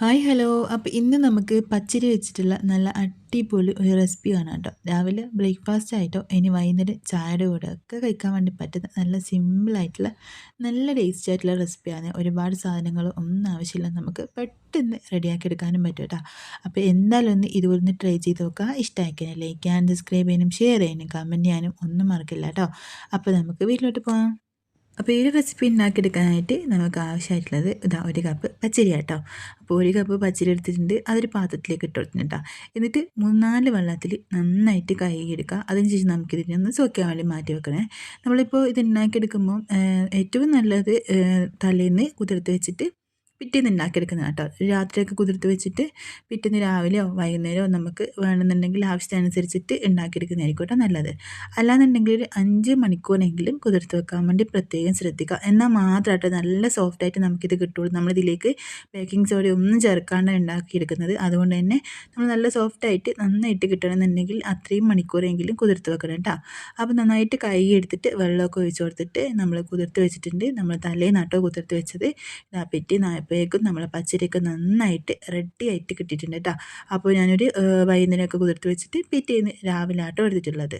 Hi hello അപ്പോൾ ഇന്ന് നമുക്ക് പച്ചരി വെച്ചിട്ടുള്ള നല്ല അടിപൊളി ഒരു റെസിപ്പി കാണാം കേട്ടോ. രാവിലെ ബ്രേക്ക്ഫാസ്റ്റ് ആയിട്ടോ ഇനി വൈകുന്നേരം ചായയുടെ കൂടെ ഒക്കെ കഴിക്കാൻ വേണ്ടി പറ്റുന്ന നല്ല സിമ്പിളായിട്ടുള്ള നല്ല ടേസ്റ്റി ആയിട്ടുള്ള റെസിപ്പിയാണ് ഒരുപാട് സാധനങ്ങൾ ഒന്നും ആവശ്യമില്ല. നമുക്ക് പെട്ടെന്ന് റെഡിയാക്കി എടുക്കാനും പറ്റും കേട്ടോ. അപ്പോൾ എന്തായാലും ഒന്ന് ഇതുപോലെ ട്രൈ ചെയ്ത് നോക്കുക ഇഷ്ടമാക്കിയാൽ ലൈക്ക് ചെയ്യാനും സബ്സ്ക്രൈബ് ചെയ്യാനും ഷെയർ ചെയ്യാനും കമന്റ് ചെയ്യാനും ഒന്നും മറക്കില്ല കേട്ടോ. അപ്പോൾ നമുക്ക് വീട്ടിലോട്ട് പോകാം അപ്പോൾ ഈ ഒരു റെസിപ്പി ഉണ്ടാക്കിയെടുക്കാനായിട്ട് നമുക്ക് ആവശ്യമായിട്ടുള്ളത് ഇതാ ഒരു കപ്പ് പച്ചരി കേട്ടോ അപ്പോൾ ഒരു കപ്പ് പച്ചരി എടുത്തിട്ടുണ്ട്. അതൊരു പാത്രത്തിലേക്ക് ഇട്ട് കേട്ടോ. എന്നിട്ട് മൂന്നാൽ വെള്ളത്തിൽ നന്നായിട്ട് കഴുകിയെടുക്കുക. അതിനുശേഷം നമുക്കിതിനെ ഒന്ന് സോക്കാൻ വേണ്ടി മാറ്റി വെക്കണേ. നമ്മളിപ്പോൾ ഇത് ഉണ്ടാക്കിയെടുക്കുമ്പോൾ ഏറ്റവും നല്ലത് തലേന്ന് കുതിർത്ത് വെച്ചിട്ട് പിറ്റേന്ന് ഉണ്ടാക്കിയെടുക്കുന്നത് കേട്ടോ. രാത്രിയൊക്കെ കുതിർത്ത് വെച്ചിട്ട് പിറ്റേന്ന് രാവിലെയോ വൈകുന്നേരമോ നമുക്ക് വേണമെന്നുണ്ടെങ്കിൽ ആവശ്യത്തിനനുസരിച്ചിട്ട് ഉണ്ടാക്കിയെടുക്കുന്നതായിരിക്കും കേട്ടോ നല്ലത്. അല്ലാന്നുണ്ടെങ്കിൽ ഒരു അഞ്ച് മണിക്കൂറെങ്കിലും കുതിർത്ത് വെക്കാൻ വേണ്ടി പ്രത്യേകം ശ്രദ്ധിക്കുക. എന്നാൽ മാത്രമായിട്ട് നല്ല സോഫ്റ്റായിട്ട് നമുക്കിത് കിട്ടുള്ളൂ. നമ്മളിതിലേക്ക് ബേക്കിംഗ് സോഡ ഒന്നും ചേർക്കാണ്ട് ഉണ്ടാക്കിയെടുക്കുന്നത് അതുകൊണ്ട് തന്നെ നമ്മൾ നല്ല സോഫ്റ്റായിട്ട് നന്നായിട്ട് കിട്ടണമെന്നുണ്ടെങ്കിൽ അത്രയും മണിക്കൂറെങ്കിലും കുതിർത്ത് വെക്കണം കേട്ടോ. അപ്പോൾ നന്നായിട്ട് കൈ എടുത്തിട്ട് വെള്ളമൊക്കെ ഒഴിച്ച് കൊടുത്തിട്ട് നമ്മൾ കുതിർത്ത് വെച്ചിട്ടുണ്ട്. നമ്മൾ തലേനാട്ടോ കുതിർത്ത് വെച്ചത്. ഇതാ പെറ്റി അപ്പോഴേക്കും നമ്മൾ പച്ചരിയൊക്കെ നന്നായിട്ട് റെഡി ആയിട്ട് കിട്ടിയിട്ടുണ്ട് കേട്ടോ അപ്പോൾ ഞാനൊരു വൈകുന്നേരമൊക്കെ കുതിർത്ത് വെച്ചിട്ട് പിറ്റേന്ന് രാവിലെ ആട്ടോ എടുത്തിട്ടുള്ളത്.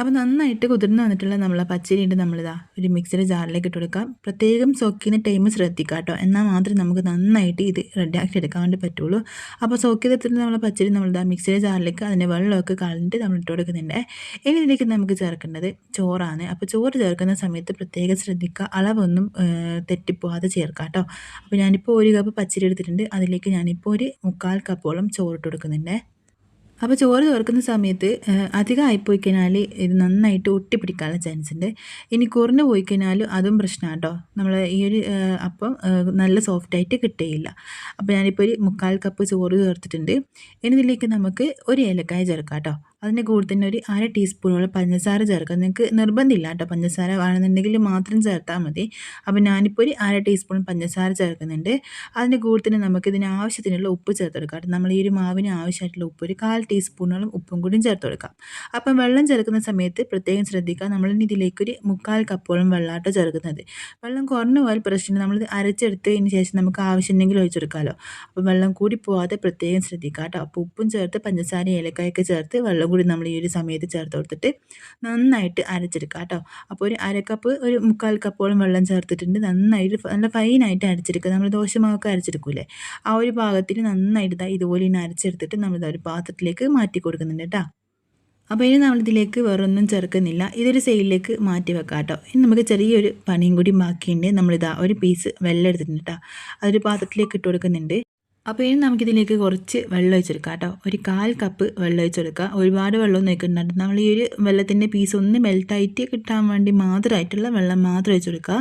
അപ്പോൾ നന്നായിട്ട് കുതിർന്ന് വന്നിട്ടുള്ള നമ്മളെ പച്ചരിയുണ്ട് നമ്മളിതാ ഒരു മിക്സിയുടെ ജാറിലേക്ക് ഇട്ട് കൊടുക്കാം. പ്രത്യേകം സോക്കിന് ടൈം ശ്രദ്ധിക്കുക കേട്ടോ എന്നാൽ മാത്രമേ നമുക്ക് നന്നായിട്ട് ഇത് റെഡിയാക്കി എടുക്കാൻ വേണ്ടി പറ്റുള്ളൂ. അപ്പോൾ സോക്ക് ചെയ്തെടുത്തിട്ട് നമ്മളെ പച്ചരി നമ്മളിതാ മിക്സിയുടെ ജാറിലേക്ക് അതിന്റെ വെള്ളമൊക്കെ കളഞ്ഞിട്ട് നമ്മൾ ഇട്ട് കൊടുക്കുന്നുണ്ട്. ഇനി ഇതിലേക്ക് നമുക്ക് ചേർക്കേണ്ടത് ചോറാണ്. അപ്പോൾ ചോറ് ചേർക്കുന്ന സമയത്ത് പ്രത്യേകം ശ്രദ്ധിക്കുക അളവൊന്നും തെറ്റിപ്പോവാതെ ചേർക്കാം കേട്ടോ അപ്പോൾ ഞാനിപ്പോൾ ഒരു കപ്പ് പച്ചരി എടുത്തിട്ടുണ്ട്. അതിലേക്ക് ഞാനിപ്പോൾ ഒരു മുക്കാൽ കപ്പോളം ചോറിട്ട് കൊടുക്കുന്നുണ്ട്. അപ്പോൾ ചോറ് ചേർക്കുന്ന സമയത്ത് അധികം ആയിപ്പോയി കഴിഞ്ഞാൽ ഇത് നന്നായിട്ട് ഒട്ടിപ്പിടിക്കാനുള്ള ചാൻസ് ഉണ്ട് ഇനി കുറഞ്ഞു പോയി കഴിഞ്ഞാൽ അതും പ്രശ്നമാണ് കേട്ടോ നമ്മൾ ഈ ഒരു അപ്പം നല്ല സോഫ്റ്റായിട്ട് കിട്ടുകയില്ല അപ്പോൾ ഞാനിപ്പോൾ ഒരു മുക്കാൽ കപ്പ് ചോറ് ചേർത്തിട്ടുണ്ട്. ഇനി ഇതിലേക്ക് നമുക്ക് ഒരു ഏലക്കായ ചേർക്കാം കേട്ടോ അതിന്റെ കൂടെ തന്നെ ഒരു അര ടീസ്പൂണോളം പഞ്ചസാര ചേർക്കുക നിങ്ങൾക്ക് നിർബന്ധമില്ല കേട്ടോ പഞ്ചസാര വേണമെന്നുണ്ടെങ്കിൽ മാത്രം ചേർത്താൽ മതി. അപ്പോൾ ഞാനിപ്പോൾ ഒരു അര ടീസ്പൂൺ പഞ്ചസാര ചേർക്കുന്നുണ്ട്. അതിന്റെ കൂടെ തന്നെ നമുക്ക് ഇതിന് ആവശ്യത്തിനുള്ള ഉപ്പ് ചേർത്ത് കൊടുക്കാം കേട്ടോ. നമ്മൾ ഈ ഒരു മാവിന് ആവശ്യമായിട്ടുള്ള ഉപ്പ് ഒരു കാൽ ടീസ്പൂണോളം ഉപ്പും കൂടി ചേർത്ത് കൊടുക്കാം. അപ്പം വെള്ളം ചേർക്കുന്ന സമയത്ത് പ്രത്യേകം ശ്രദ്ധിക്കുക. നമ്മൾ ഇതിലേക്കൊരു മുക്കാൽ കപ്പോളം വെള്ളാട്ടോ ചേർക്കുന്നത്. വെള്ളം കുറഞ്ഞു പോയാൽ പ്രശ്നം നമ്മൾ അരച്ചെടുത്തതിന് ശേഷം നമുക്ക് ആവശ്യമുണ്ടെങ്കിൽ ഒഴിച്ചെടുക്കാമല്ലോ അപ്പോൾ വെള്ളം കൂടി പോവാതെ പ്രത്യേകം ശ്രദ്ധിക്കുക കേട്ടോ. അപ്പോൾ ഉപ്പും ചേർത്ത് പഞ്ചസാര ഏലക്കായൊക്കെ ചേർത്ത് വെള്ളം കൂടി നമ്മൾ ഈ ഒരു സമയത്ത് ചേർത്ത് കൊടുത്തിട്ട് നന്നായിട്ട് അരച്ചെടുക്കുക കേട്ടോ. അപ്പോൾ ഒരു അരക്കപ്പ് ഒരു മുക്കാൽ കപ്പോളം വെള്ളം ചേർത്തിട്ടുണ്ട്. നന്നായിട്ട് നല്ല ഫൈനായിട്ട് അരച്ചെടുക്കുക. നമ്മൾ ദോശമാവൊക്കെ അരച്ചെടുക്കൂലേ ആ ഒരു ഭാഗത്തിൽ നന്നായിട്ട് ഇതാ ഇതുപോലെ ഇനി അരച്ചെടുത്തിട്ട് നമ്മൾ ഒരു പാത്രത്തിലേക്ക് മാറ്റി കൊടുക്കുന്നുണ്ട് കേട്ടോ. അപ്പോൾ ഇനി നമ്മളിതിലേക്ക് വേറൊന്നും ചേർക്കുന്നില്ല. ഇതൊരു സൈഡിലേക്ക് മാറ്റി വെക്കാം കേട്ടോ. ഇനി നമുക്ക് ചെറിയൊരു പണിയും കൂടി ബാക്കിയുണ്ട്. നമ്മളിതാ ഒരു പീസ് വെള്ളം എടുത്തിട്ടുണ്ട് കേട്ടോ. അതൊരു പാത്രത്തിലേക്ക് ഇട്ട് കൊടുക്കുന്നുണ്ട്. അപ്പോൾ ഇനി നമുക്കിതിലേക്ക് കുറച്ച് വെള്ളം ഒഴിച്ചെടുക്കാം കേട്ടോ. ഒരു കാൽ കപ്പ് വെള്ളം ഒഴിച്ചെടുക്കുക. ഒരുപാട് വെള്ളം ഒഴിക്കുന്നുണ്ട് നമ്മൾ ഈ ഒരു വെള്ളത്തിന്റെ പീസ് ഒന്ന് മെൽട്ടായിട്ട് കിട്ടാൻ വേണ്ടി മാത്രമായിട്ടുള്ള വെള്ളം മാത്രം ഒഴിച്ചെടുക്കുക.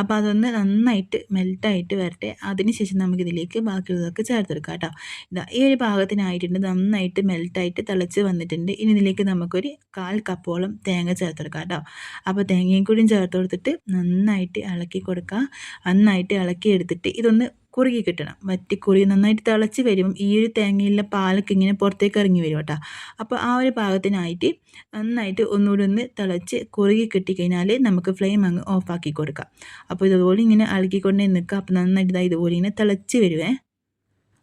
അപ്പോൾ അതൊന്ന് നന്നായിട്ട് മെൽട്ടായിട്ട് വരട്ടെ. അതിനുശേഷം നമുക്കിതിലേക്ക് ബാക്കിയുള്ളതൊക്കെ ചേർത്തെടുക്കാം കേട്ടോ. ഇതാ ഈ ഒരു പാകത്തിനായിട്ടുണ്ട്. നന്നായിട്ട് മെൽട്ടായിട്ട് തിളച്ച് വന്നിട്ടുണ്ട്. ഇനി ഇതിലേക്ക് നമുക്കൊരു കാൽ കപ്പോളം തേങ്ങ ചേർത്തെടുക്കാം കേട്ടോ. അപ്പോൾ തേങ്ങയും കൂടിയും ചേർത്ത് കൊടുത്തിട്ട് നന്നായിട്ട് ഇളക്കി കൊടുക്കുക. നന്നായിട്ട് ഇളക്കി എടുത്തിട്ട് ഇതൊന്ന് കുറുകി കിട്ടണം. വറ്റി കുറുകി നന്നായിട്ട് തിളച്ച് വരുമ്പം ഈ ഒരു തേങ്ങയിലെ പാലൊക്കെ ഇങ്ങനെ പുറത്തേക്ക് ഇറങ്ങി വരും കേട്ടോ. അപ്പോൾ ആ ഒരു പാകത്തിനായിട്ട് നന്നായിട്ട് ഒന്നുകൂടി ഒന്ന് തിളച്ച് കുറുകി കിട്ടിക്കഴിഞ്ഞാൽ നമുക്ക് ഫ്ലെയിം അങ്ങ് ഓഫാക്കി കൊടുക്കാം. അപ്പോൾ ഇതുപോലെ ഇങ്ങനെ അളക്കിക്കൊണ്ടേ നിൽക്കുക അപ്പോൾ നന്നായിട്ട് ഇതുപോലെ ഇങ്ങനെ തിളച്ച് വരുവേ.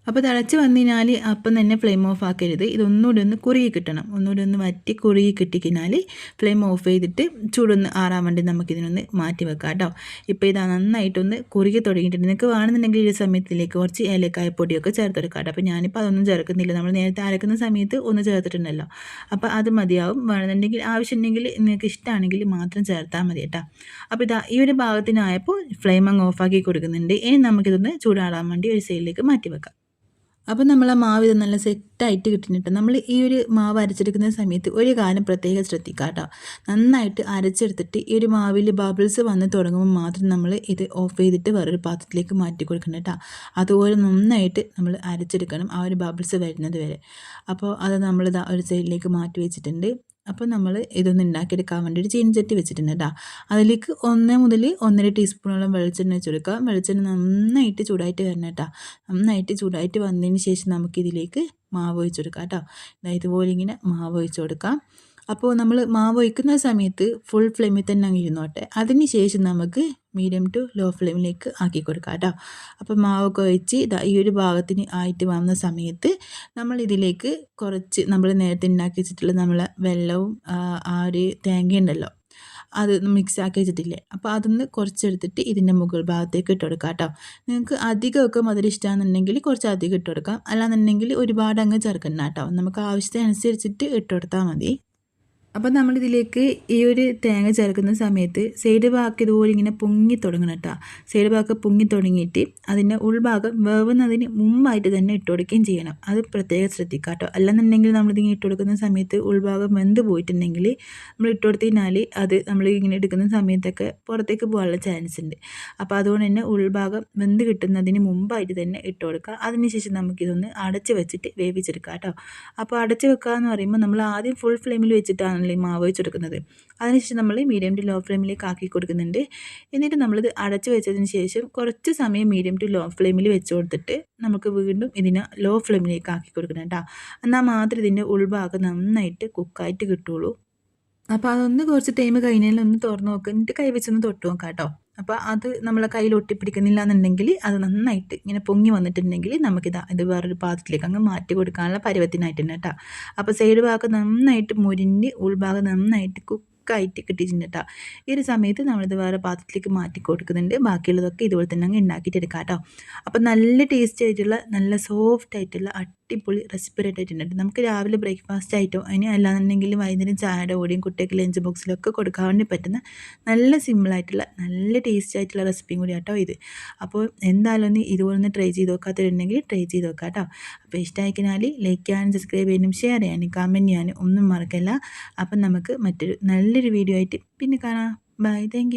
അപ്പോൾ തിളച്ച് വന്നു കഴിഞ്ഞാൽ അപ്പം തന്നെ ഫ്ലെയിം ഓഫ് ആക്കരുത്. ഇതൊന്നുകൂടി ഒന്ന് കുറുകി കിട്ടണം. ഒന്നുകൂടി ഒന്ന് വറ്റി കുറുകി കിട്ടിക്കഴിഞ്ഞാൽ ഫ്ലെയിം ഓഫ് ചെയ്തിട്ട് ചൂടൊന്ന് ആറാൻ വേണ്ടി നമുക്കിതിനൊന്ന് മാറ്റി വെക്കാം കേട്ടോ. ഇപ്പോൾ ഇതാ നന്നായിട്ടൊന്ന് കുറുകി തുടങ്ങിയിട്ടുണ്ട്. നിങ്ങൾക്ക് വേണമെന്നുണ്ടെങ്കിൽ ഈ സമയത്തിലേക്ക് കുറച്ച് ഏലക്കായപ്പൊടിയൊക്കെ ചേർത്തെടുക്കാം കേട്ടോ. അപ്പോൾ ഞാനിപ്പോൾ അതൊന്നും ചേർക്കുന്നില്ല. നമ്മൾ നേരത്തെ അരക്കുന്ന സമയത്ത് ഒന്ന് ചേർത്തിട്ടുണ്ടല്ലോ. അപ്പോൾ അത് മതിയാവും. വേണമെന്നുണ്ടെങ്കിൽ ആവശ്യമുണ്ടെങ്കിൽ നിങ്ങൾക്ക് ഇഷ്ടമാണെങ്കിൽ മാത്രം ചേർത്താൽ മതി കേട്ടോ. അപ്പോൾ ഇതാ ഈ ഒരു ഭാഗത്തിനായപ്പോൾ ഫ്ലെയിം അങ്ങ് ഓഫാക്കി കൊടുക്കുന്നുണ്ട്. ഇനി നമുക്കിതൊന്ന് ചൂടാടാൻ വേണ്ടി ഒരു സൈഡിലേക്ക് മാറ്റി വെക്കാം. അപ്പോൾ നമ്മൾ ആ മാവ് ഇത് നല്ല സെറ്റായിട്ട് കിട്ടിയിട്ട് നമ്മൾ ഈ ഒരു മാവ് അരച്ചെടുക്കുന്ന സമയത്ത് ഒരു കാര്യം പ്രത്യേകം ശ്രദ്ധിക്കുക കേട്ടോ. നന്നായിട്ട് അരച്ചെടുത്തിട്ട് ഈ ഒരു മാവിൽ ബബിൾസ് വന്ന് തുടങ്ങുമ്പോൾ മാത്രം നമ്മൾ ഇത് ഓഫ് ചെയ്തിട്ട് വേറൊരു പാത്രത്തിലേക്ക് മാറ്റി കൊടുക്കണം കേട്ടോ. അതുപോലെ നന്നായിട്ട് നമ്മൾ അരച്ചെടുക്കണം ആ ഒരു ബബിൾസ് വരുന്നത് വരെ. അപ്പോൾ അത് നമ്മളിതാ ഒരു സൈഡിലേക്ക് മാറ്റി വെച്ചിട്ടുണ്ട്. അപ്പോൾ നമ്മൾ ഇതൊന്ന് ഉണ്ടാക്കിയെടുക്കാൻ വേണ്ടി ഒരു ചീനച്ചട്ടി വെച്ചിട്ടുണ്ട് കേട്ടോ അതിലേക്ക് ഒന്ന് മുതൽ ഒന്നര ടീസ്പൂണോളം വെളിച്ചെണ്ണ വെച്ച് കൊടുക്കുക. വെളിച്ചെണ്ണ നന്നായിട്ട് ചൂടായിട്ട് വരണം കേട്ടോ നന്നായിട്ട് ചൂടായിട്ട് വന്നതിന് ശേഷം നമുക്കിതിലേക്ക് മാവ് ഒഴിച്ച് കൊടുക്കാം കേട്ടോ ഇതുപോലെ ഇങ്ങനെ മാവ് ഒഴിച്ച് കൊടുക്കാം. അപ്പോൾ നമ്മൾ മാവ് ഒഴിക്കുന്ന സമയത്ത് ഫുൾ ഫ്ലെയിമിൽ തന്നെ അങ്ങ് ഇരുന്നോട്ടെ. അതിന് ശേഷം നമുക്ക് മീഡിയം ടു ലോ ഫ്ലെയിമിലേക്ക് ആക്കി കൊടുക്കുക കേട്ടോ. അപ്പോൾ മാവൊക്കെ ഇതാ ഈ ഒരു ഭാഗത്തിന് ആയിട്ട് വന്ന സമയത്ത് നമ്മൾ ഇതിലേക്ക് കുറച്ച് നമ്മൾ നേരത്തെ ഉണ്ടാക്കി വെച്ചിട്ടുള്ള നമ്മളെ വെള്ളവും ആ ഒരു തേങ്ങ ഉണ്ടല്ലോ അത് മിക്സ് ആക്കി വെച്ചിട്ടില്ലേ? അപ്പോൾ അതൊന്ന് കുറച്ചെടുത്തിട്ട് ഇതിന്റെ മുകൾ ഭാഗത്തേക്ക് ഇട്ട് കൊടുക്കാം കേട്ടോ. നിങ്ങൾക്ക് അധികമൊക്കെ മധുരം ഇഷ്ടമാണെന്നുണ്ടെങ്കിൽ കുറച്ച് അധികം ഇട്ട് കൊടുക്കാം. അല്ലാന്നുണ്ടെങ്കിൽ ഒരുപാട് അങ്ങ് ചേർക്കണ്ട കേട്ടോ. നമുക്ക് ആവശ്യത്തിനനുസരിച്ചിട്ട് ഇട്ട് കൊടുത്താൽ മതി. അപ്പോൾ നമ്മളിതിലേക്ക് ഈ ഒരു തേങ്ങ ചേർക്കുന്ന സമയത്ത് സൈഡ് ഭാഗം ഇതുപോലെ ഇങ്ങനെ പൊങ്ങി തുടങ്ങണം കേട്ടോ. സൈഡ് ഭാഗം പൊങ്ങി തുടങ്ങിയിട്ട് അതിന്റെ ഉൾഭാഗം വേവുന്നതിന് മുമ്പായിട്ട് തന്നെ ഇട്ട് കൊടുക്കുകയും ചെയ്യണം. അത് പ്രത്യേകം ശ്രദ്ധിക്കുക കേട്ടോ. അല്ലെന്നുണ്ടെങ്കിൽ നമ്മളിതിങ്ങനെ ഇട്ട് കൊടുക്കുന്ന സമയത്ത് ഉൾഭാഗം വെന്ത് പോയിട്ടുണ്ടെങ്കിൽ നമ്മൾ ഇട്ട് കൊടുത്തതിനാൽ അത് നമ്മൾ ഇങ്ങനെ എടുക്കുന്ന സമയത്തൊക്കെ പുറത്തേക്ക് പോകാനുള്ള ചാൻസ് ഉണ്ട്. അപ്പോൾ അതുകൊണ്ട് തന്നെ ഉൾഭാഗം വെന്ത് കിട്ടുന്നതിന് മുമ്പായിട്ട് തന്നെ ഇട്ട് കൊടുക്കുക. അതിനുശേഷം നമുക്കിതൊന്ന് അടച്ച് വെച്ചിട്ട് വേവിച്ചെടുക്കാം കേട്ടോ. അപ്പോൾ അടച്ച് വെക്കുക എന്ന് പറയുമ്പോൾ നമ്മൾ ആദ്യം ഫുൾ ഫ്ലെയിമിൽ വെച്ചിട്ടാണ് ഈ മാവ് വെച്ചെടുക്കുന്നത് അതിനുശേഷം നമ്മൾ മീഡിയം ടു ലോ ഫ്ലെയിമിലേക്ക് ആക്കി കൊടുക്കുന്നുണ്ട്. എന്നിട്ട് നമ്മളിത് അടച്ചു വെച്ചതിന് ശേഷം കുറച്ച് സമയം മീഡിയം ടു ലോ ഫ്ലെയിമിൽ വെച്ച് കൊടുത്തിട്ട് നമുക്ക് വീണ്ടും ഇതിനെ ലോ ഫ്ലെയിമിലേക്ക് ആക്കി കൊടുക്കണം കേട്ടോ. എന്നാൽ മാത്രമേ ഇതിന്റെ ഉൾഭാഗം നന്നായിട്ട് കുക്കായിട്ട് കിട്ടുള്ളൂ. അപ്പോൾ അതൊന്ന് കുറച്ച് ടൈം കഴിഞ്ഞാൽ ഒന്ന് തുറന്ന് നോക്കുക എന്നിട്ട് കൈവച്ചൊന്ന് തൊട്ട് നോക്കാം കേട്ടോ അപ്പോൾ അത് നമ്മളെ കയ്യിൽ ഒട്ടിപ്പിടിക്കുന്നില്ല എന്നുണ്ടെങ്കിൽ അത് നന്നായിട്ട് ഇങ്ങനെ പൊങ്ങി വന്നിട്ടുണ്ടെങ്കിൽ നമുക്കിത് ഇത് വേറൊരു പാത്രത്തിലേക്ക് അങ്ങ് മാറ്റി കൊടുക്കാനുള്ള പരുവത്തിനായിട്ടുണ്ട് കേട്ടോ. അപ്പോൾ സൈഡ് ഭാഗം നന്നായിട്ട് മുരിഞ്ഞ് ഉൾഭാഗം നന്നായിട്ട് കുക്ക് ആയിട്ട് കിട്ടിയിട്ടുണ്ട് കേട്ടോ. ഈ ഒരു സമയത്ത് നമ്മളിത് വേറെ പാത്രത്തിലേക്ക് മാറ്റി കൊടുക്കുന്നുണ്ട്. ബാക്കിയുള്ളതൊക്കെ ഇതുപോലെ തന്നെ അങ്ങ് ഉണ്ടാക്കിയിട്ട് എടുക്കാം കേട്ടോ. അപ്പോൾ നല്ല ടേസ്റ്റ് ആയിട്ടുള്ള നല്ല സോഫ്റ്റ് ആയിട്ടുള്ള അടിപൊളി റെസിപ്പി റെഡി ആയിട്ടുണ്ട്. നമുക്ക് രാവിലെ ബ്രേക്ക്ഫാസ്റ്റ് ആയിട്ടോ അതിന് അല്ലാന്നുണ്ടെങ്കിൽ വൈകുന്നേരം ചായയുടെ കൂടെയും കുട്ടികൾക്ക് ലഞ്ച് ബോക്സിലൊക്കെ കൊടുക്കാൻ വേണ്ടി പറ്റുന്ന നല്ല സിമ്പിളായിട്ടുള്ള നല്ല ടേസ്റ്റ് ആയിട്ടുള്ള റെസിപ്പിയും കൂടി കേട്ടോ ഇത്. അപ്പോൾ എന്തായാലും ഒന്ന് ഇതുപോലെ ഒന്ന് ട്രൈ ചെയ്ത് നോക്കാത്തവരുണ്ടെങ്കിൽ ട്രൈ ചെയ്ത് നോക്കാം കേട്ടോ. അപ്പോൾ ഇഷ്ടമായിക്കഴിഞ്ഞാൽ ലൈക്ക് ചെയ്യാനും സബ്സ്ക്രൈബ് ചെയ്യാനും ഷെയർ ചെയ്യാനും കമന്റ് ചെയ്യാനും ഒന്നും മറക്കല്ല. അപ്പം നമുക്ക് മറ്റൊരു നല്ലൊരു വീഡിയോ ആയിട്ട് പിന്നെ കാണാം. Bye thank